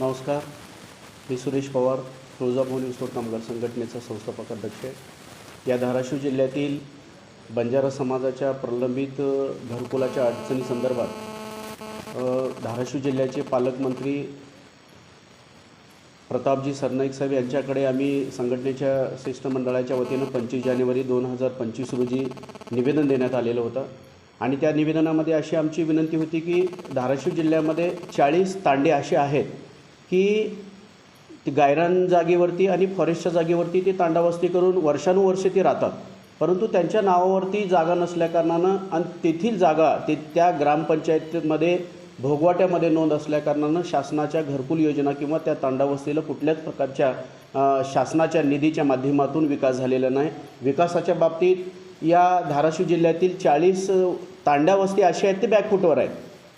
नमस्कार. मी सुरेश पवार तुळजाभवानी ऊसतोड कामगार संघटनेचा संस्थापक अध्यक्ष. आहे या धाराशिव जिल्ह्यातील बंजारा समाजाच्या प्रलंबित घरकुलाच्या अडचणीसंदर्भात धाराशिव जिल्ह्याचे पालकमंत्री प्रतापजी सरनाईक साहेब यांच्याकडे आम्ही संघटनेच्या शिष्टमंडळाच्या वतीनं पंचवीस जानेवारी दोन हजार पंचवीस रोजी निवेदन देण्यात आलेलं होतं. आणि त्या निवेदनामध्ये अशी आमची विनंती होती की धाराशिव जिल्ह्यामध्ये चाळीस तांडे असे आहेत की गायरान जागेवरती आणि फॉरेस्टच्या जागेवरती ते तांडावस्ती करून वर्षानुवर्षे ते राहतात. परंतु त्यांच्या नावावरती जागा नसल्याकारणानं आणि तेथील जागा ते त्या ग्रामपंचायतीमध्ये भोगवाट्यामध्ये नोंद असल्याकारणानं शासनाच्या घरकुल योजना किंवा त्या तांडावस्तीला कुठल्याच प्रकारच्या शासनाच्या निधीच्या माध्यमातून विकास झालेला नाही. विकासाच्या बाबतीत या धाराशिव जिल्ह्यातील चाळीस तांड्यावस्ती अशी आहेत ते बॅकफुटवर आहेत.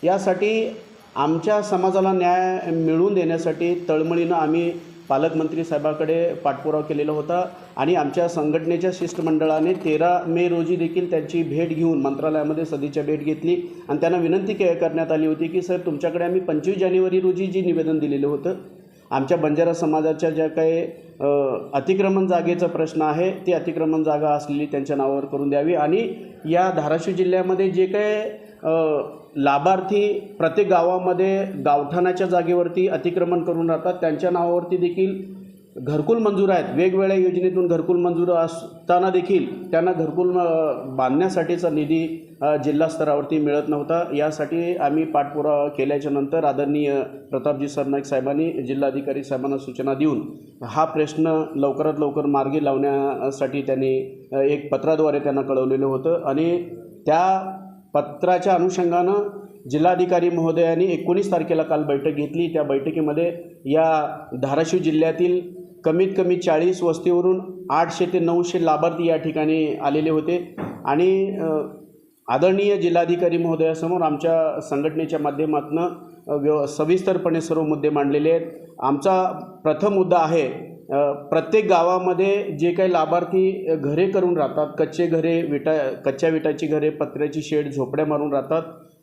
यासाठी आमच्या समाजाला न्याय मिळवून देण्यासाठी तळमळीनं आम्ही पालकमंत्री साहेबाकडे पाठपुरावा केलेला होता आणि आमच्या संघटनेच्या शिष्टमंडळाने तेरा मे रोजी देखील त्यांची भेट घेऊन मंत्रालयामध्ये सदीच्या भेट घेतली. आणि त्यांना विनंती के करण्यात आली होती की सर तुमच्याकडे आम्ही पंचवीस जानेवारी रोजी जी निवेदन दिलेलं होतं आमच्या बंजारा समाजाच्या ज्या काही अतिक्रमण जागेचा प्रश्न आहे ती अतिक्रमण जागा असलेली त्यांच्या नावावर करून द्यावी. आणि या धाराशिव जिल्ह्यामध्ये जे काही लाभार्थी प्रत्येक गावामध्ये गावठाणाच्या जागेवरती अतिक्रमण करून राहतात. त्यांच्या नावावरती देखील घरकुल मंजूर आहेत. वेगवेगळ्या योजनेतून घरकुल मंजूर असताना देखील त्यांना घरकुल बांधण्यासाठीचा निधी जिल्हा स्तरावरती मिळत नव्हता. यासाठी आम्ही पाठपुरावा केल्याच्यानंतर आदरणीय प्रतापजी सरनाईक साहेबांनी जिल्हाधिकारी साहेबांना सूचना देऊन हा प्रश्न लवकरात लवकर मार्गी लावण्यासाठी त्यांनी एक पत्राद्वारे त्यांना कळवलेलं होतं. आणि त्या पत्राच्या अनुषंगानं जिल्हाधिकारी महोदयांनी एकोणीस तारखेला काल बैठक घेतली. त्या बैठकीमध्ये या धाराशिव जिल्ह्यातील कमीत कमी चाळीस वस्तीवरून आठशे ते नऊशे लाभार्थी या ठिकाणी आलेले होते. आणि आदरणीय जिल्हाधिकारी महोदयासमोर आमच्या संघटनेच्या माध्यमातून व्यव सविस्तरपणे सर्व मुद्दे मांडलेले आहेत. आमचा प्रथम मुद्दा आहे प्रत्येक गावामध्ये जे काही लाभार्थी घरे करून राहतात कच्चे घरे विटा कच्च्या विटाची घरे पत्र्याची शेड झोपड्या मारून राहतात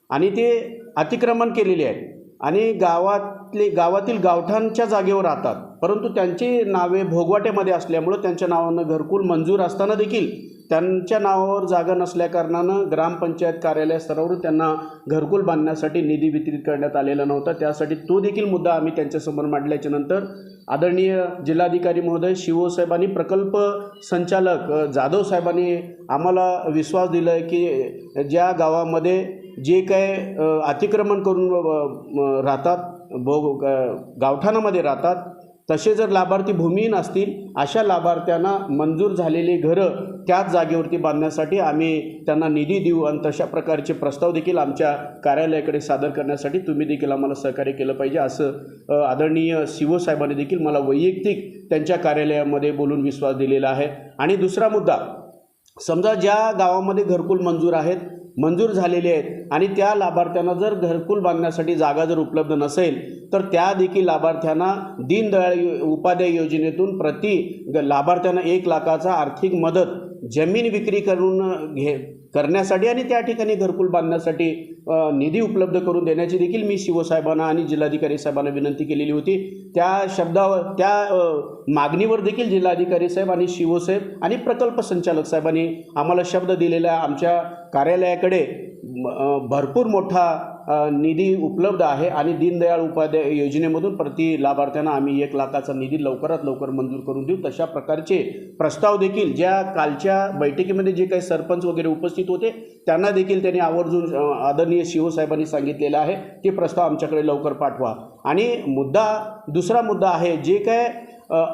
आणि ते अतिक्रमण केलेले आहे आणि गावातले गावातील गावठांच्या जागेवर राहतात. परंतु त्यांची नावे भोगवाट्यामध्ये असल्यामुळं त्यांच्या नावानं घरकुल मंजूर असताना देखील त्यांच्या नावावर जागा नसल्याकारणानं ग्रामपंचायत कार्यालय स्तरावरून त्यांना घरकुल बांधण्यासाठी निधी वितरित करण्यात आलेला नव्हता. त्यासाठी तो देखील मुद्दा आम्ही त्यांच्यासमोर मांडल्याच्यानंतर आदरणीय जिल्हाधिकारी महोदय शिवसाहेबांनी प्रकल्प संचालक जाधव साहेबांनी आम्हाला विश्वास दिला आहे की ज्या गावामध्ये जे काय अतिक्रमण करून राहतात भोग गावठाणामध्ये राहतात तसे जर लाभार्थी भूमिहीन असतील अशा लाभार्थ्यांना मंजूर झालेली घरं त्याच जागेवरती बांधण्यासाठी आम्ही त्यांना निधी देऊ आणि तशा प्रकारचे प्रस्ताव देखील आमच्या कार्यालयाकडे सादर करण्यासाठी तुम्ही देखील आम्हाला सहकार्य केलं पाहिजे असं आदरणीय शिवो साहेबांनी देखील मला वैयक्तिक त्यांच्या कार्यालयामध्ये बोलून विश्वास दिलेला आहे. आणि दुसरा मुद्दा समजा ज्या गावामध्ये घरकुल मंजूर आहेत मंजूर झालेले आहेत. आणि त्या लाभार्थ्यांना जर घरकुल बांधण्यासाठी जागा जर उपलब्ध नसेल तर त्या देखील लाभार्थ्यांना दीनदयाळ उपाध्याय योजनेतून प्रति ग- लाभार्थ्यांना एक लाखाचा आर्थिक मदत जमीन विक्री करून घे करण्यासाठी आणि त्या ठिकाणी घरकुल बांधण्यासाठी निधी उपलब्ध करून देण्याची देखील मी शिवसाहेबांना आणि जिल्हाधिकारी साहेबांना विनंती केलेली होती. त्या शब्दावर त्या मागणीवर देखील जिल्हाधिकारी साहेब आणि शिवसाहेब आणि प्रकल्प संचालक साहेबांनी आम्हाला शब्द दिलेला. आमच्या कार्यालयाकडे म, भरपूर मोठा निधी उपलब्ध आहे आणि दीनदयाळ उपाध्याय योजनेमधून प्रति लाभार्थ्यांना आम्ही एक लाखाचा निधी लवकरात लवकर मंजूर करून देऊ. तशा प्रकारचे प्रस्ताव देखील ज्या कालच्या बैठकीमध्ये जे काही सरपंच वगैरे उपस्थित होते त्यांना देखील त्यांनी आवर्जून आदरणीय शिवसाहेबांनी सांगितलेलं आहे ते प्रस्ताव आमच्याकडे लवकर पाठवा. आणि मुद्दा दुसरा मुद्दा आहे जे काय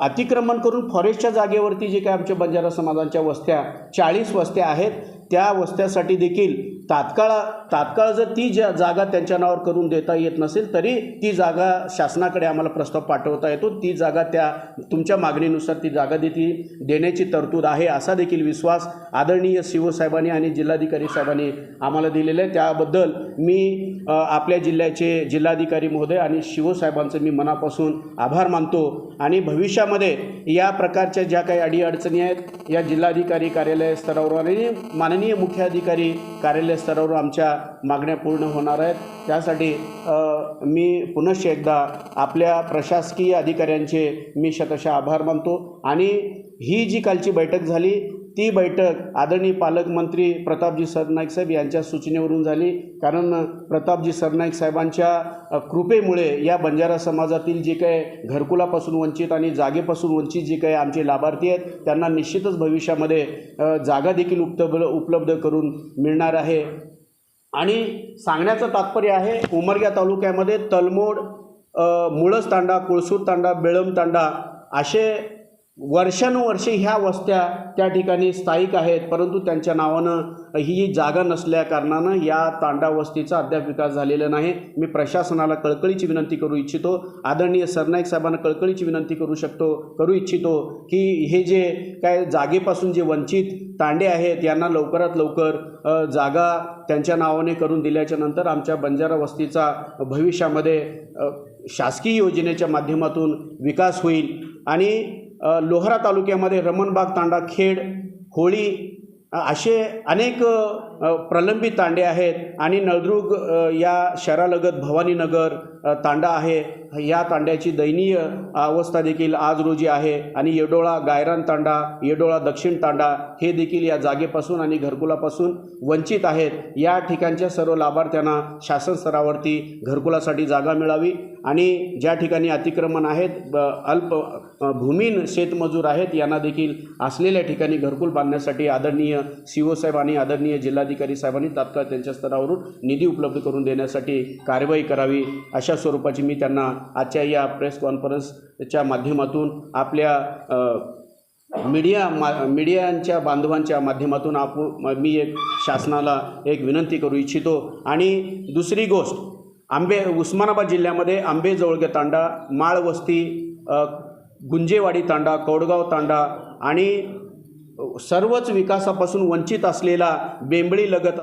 अतिक्रमण करून फॉरेस्टच्या जागेवरती जे काय आमच्या बंजारा समाजांच्या वस्त्या चाळीस वस्त्या आहेत त्या वस्त्यासाठी देखील तात्काळ तात्काळ जर ती ज्या जागा त्यांच्या नावावर करून देता येत नसेल तरी ती जागा शासनाकडे आम्हाला प्रस्ताव पाठवता येतो. ती जागा त्या तुमच्या मागणीनुसार ती जागा देती देण्याची तरतूद आहे असा देखील विश्वास आदरणीय शिवसाहेबांनी आणि जिल्हाधिकारी साहेबांनी आम्हाला दिलेला आहे. त्याबद्दल मी आपल्या जिल्ह्याचे जिल्हाधिकारी महोदय आणि शिवसाहेबांचं मी मनापासून आभार मानतो आणि भविष्यामध्ये या प्रकारच्या ज्या काही अडीअडचणी आहेत या जिल्हाधिकारी कार्यालय स्तरावर आणि माननीय मुख्याधिकारी कार्यालय स्तरावर आमच्या मागण्या पूर्ण होणार आहेत. त्यासाठी मी पुनश्च एकदा आपल्या प्रशासकीय अधिकाऱ्यांचे मी शतशः आभार मानतो. आणि ही जी कालची बैठक झाली ती बैठक आदरणीय पालकमंत्री प्रतापजी सरनाईक साहेब यांच्या सूचनेवरून झाली. कारण प्रतापजी सरनाईक साहेबांच्या कृपेमुळे या बंजारा समाजातील जे काही घरकुलापासून वंचित आणि जागेपासून वंचित जे काही आमचे लाभार्थी आहेत त्यांना निश्चितच भविष्यामध्ये जागा देखील उपलब्ध उपलब्ध करून मिळणार आहे. आणि सांगण्याचं तात्पर्य आहे उमरग्या तालुक्यामध्ये तलमोड मुळस तांडा कुळसूर तांडा बेळम तांडा असे वर्षानुवर्षे ह्या वस्त्या त्या ठिकाणी स्थायिक आहेत परंतु त्यांच्या नावानं ही जागा नसल्या कारणानं या तांडा वस्तीचा अद्याप विकास झालेला नाही. मी प्रशासनाला कळकळीची विनंती करू इच्छितो आदरणीय सरनाईक साहेबांना कळकळीची विनंती करू शकतो करू इच्छितो की हे जे काय जागेपासून जे वंचित तांडे आहेत यांना लवकरात लवकर जागा त्यांच्या नावाने करून दिल्याच्या नंतर आमच्या बंजारा वस्तीचा भविष्यामध्ये शासकीय योजनेच्या माध्यमातून विकास होईल. आणि लोहारा तालुक्यामध्ये रमणबाग तांडा खेड होळी असे अनेक प्रलंबित तांडे आहेत. आणि नळदुर्ग या शहरालगत भवानीनगर तांडा आहे. या तांड्याची दयनीय अवस्था देखील आज रोजी आहे. आणि येडोळा गायरान तांडा येडोळा दक्षिण तांडा हे देखील या जागेपासून आणि घरकुलापासून वंचित आहेत. या ठिकाणच्या सर्व लाभार्थ्यांना शासन स्तरावरती घरकुलासाठी जागा मिळावी आणि ज्या ठिकाणी अतिक्रमण आहेत ब- अल्प भूमीन शेतमजूर आहेत यांना देखील असलेल्या ठिकाणी घरकुल बांधण्यासाठी आदरणीय सी ओ साहेब आणि आदरणीय जिल्हाधिकारी साहेबांनी तात्काळ त्यांच्या स्तरावरून निधी उपलब्ध करून देण्यासाठी कारवाई करावी अशा स्वरूपाची मी त्यांना आजच्या या प्रेस कॉन्फरन्सच्या माध्यमातून आपल्या मीडिया मा मीडियांच्या बांधवांच्या माध्यमातून आप मी एक शासनाला एक विनंती करू इच्छितो. आणि दुसरी गोष्ट आंबे उस्मानाबाद जिल्ह्यामध्ये आंबेजवळगे तांडा माळवस्ती गुंजेवाडी तांडा कौडगाव तांडा आणि सर्वच विकासापासून वंचित असलेला बेंबळी लगत